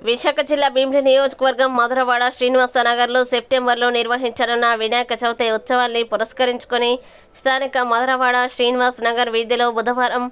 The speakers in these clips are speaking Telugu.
విశాఖ జిల్లా భీమిలి నియోజకవర్గం మధురవాడ శ్రీనివాస నగర్లో సెప్టెంబర్లో నిర్వహించనున్న వినాయక చవితి ఉత్సవాన్ని పురస్కరించుకొని స్థానిక మధురవాడ శ్రీనివాస్ నగర్ వీధిలో బుధవారం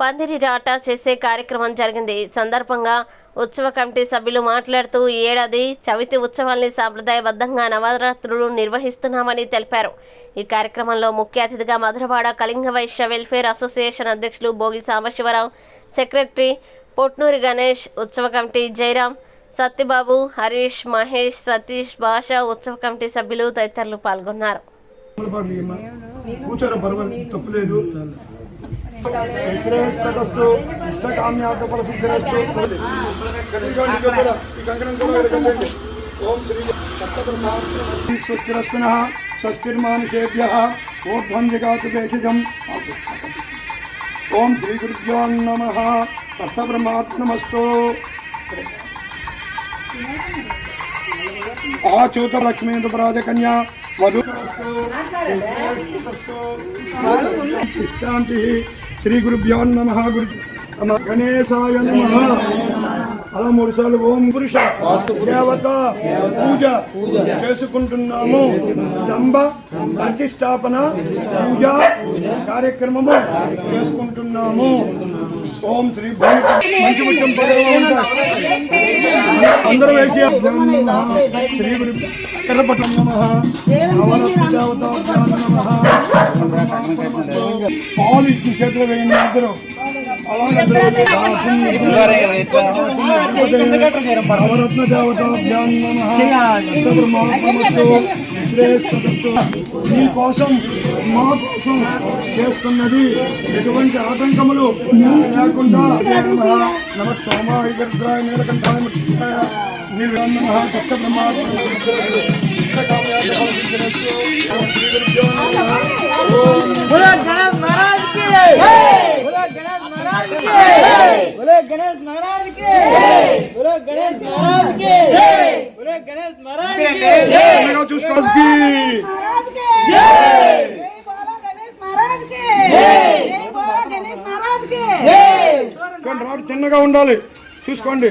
పందిరి రాట చేసే కార్యక్రమం జరిగింది. ఈ సందర్భంగా ఉత్సవ కమిటీ సభ్యులు మాట్లాడుతూ ఈ ఏడాది చవితి ఉత్సవాల్ని సాంప్రదాయబద్ధంగా నవరాత్రులు నిర్వహిస్తున్నామని తెలిపారు. ఈ కార్యక్రమంలో ముఖ్య అతిథిగా మధురవాడ కళింగ వైశ్య వెల్ఫేర్ అసోసియేషన్ అధ్యక్షులు భోగి సాంబశివరావు సెక్రటరీ పొట్నూరి గణేష్ ఉత్సవ కమిటీ జయరాం సత్యబాబు హరీష్ మహేష్ సతీష్ భాష ఉత్సవ కమిటీ సభ్యులు తదితరులు పాల్గొన్నారు శ్రేయస్తస్తు ఓం శ్రీ స్వస్తిరస్తున స్వస్తిర్మానుషేభ్య దేశికం ఓం శ్రీ గురుభ్యో నమ సప్తబ్రహ్మాత్మస్తు ఆచూత లక్ష్మీంద్రరాజకన్యా వధు శాంతి శ్రీ గురుభ్యో నమ గురు గణేశాయ నమ. అలా మూడు సార్లు ఓం పురుష దేవత పూజ చేసుకుంటున్నాము. స్తంభ ప్రతిష్టాపన పూజ కార్యక్రమము చేసుకుంటున్నాము. ఓం శ్రీ మంచి ముఖ్యం అందరూ వేసి శ్రీ గురు కర్రపట్నం నమ. పాలు ఇచ్చి చేతులు వేయండి ఇద్దరు నవరత్న దేవతాభ్యాం మీ కోసం మా కోసం చేస్తున్నది ఎటువంటి ఆటంకములు లేకుండా నమస్తోమాయ నీలకంఠాయ సప్త గణేష్ మహారాజ్ గణేష్ మహారాజ్ కే చూసుకోవాలి. రాడు తిన్నగా ఉండాలి. చూసుకోండి.